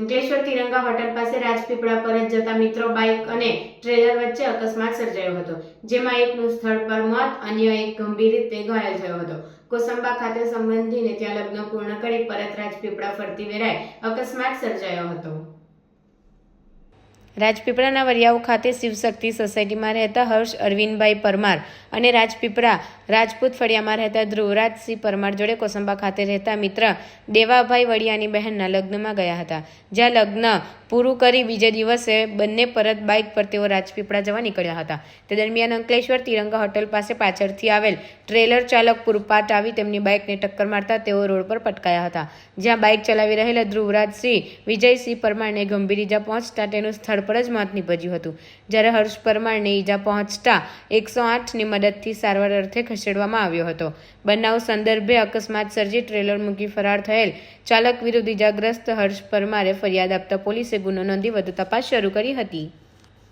અંકલેશ્વર તિરંગા hotel પાસે રાજપીપળા પરત જતા મિત્રો બાઇક અને ટ્રેલર વચ્ચે અકસ્માત સર્જાયો હતો, જેમાં એકનું સ્થળ પર મોત, અન્ય એક ગંભીર રીતે ઘાયલ થયો હતો. કોસંબા ખાતે સંબંધીને ત્યાં લગ્ન પૂર્ણ કરી પરત રાજપીપળા ફરતી વેરાય અકસ્માત સર્જાયો હતો. રાજપીપળાના વરિયાઓ ખાતે શિવશક્તિ સોસાયટીમાં રહેતા હર્ષ અરવિંદભાઈ પરમાર અને રાજપીપળા રાજપૂત ફળિયામાં રહેતા ધ્રુવરાજસિંહ પરમાર જોડે કોસંબા ખાતે રહેતા મિત્ર દેવાભાઈ વડિયાની બહેનના લગ્નમાં ગયા હતા. જ્યાં લગ્ન પૂરું કરી બીજે દિવસે બંને પરત બાઇક પર તેઓ રાજપીપળા જવા નીકળ્યા હતા. તે દરમિયાન અંકલેશ્વર તિરંગા હોટલ પાસે પાછળથી આવેલ ટ્રેલર ચાલક પૂરપાટ આવી તેમની બાઇકને ટક્કર મારતા તેઓ રોડ પર પટકાયા હતા. જ્યાં બાઇક ચલાવી રહેલા ધ્રુવરાજસિંહ વિજયસિંહ પરમારને ગંભીર ઈજા પહોંચતા તેનું સ્થળ પર જ મોત નીપજ્યું હતું. જ્યારે હર્ષ પરમારને ઈજા પહોંચતા એકસો આઠની મદદથી સારવાર અર્થે ખસેડવામાં આવ્યો હતો. બનાવ સંદર્ભે અકસ્માત સર્જી ટ્રેલર મૂકી ફરાર થયેલ ચાલક વિરુદ્ધ ઈજાગ્રસ્ત હર્ષ પરમારે ફરિયાદ આપતા પોલીસે ગુનો નોંધી વધુ તપાસ શરૂ કરી હતી.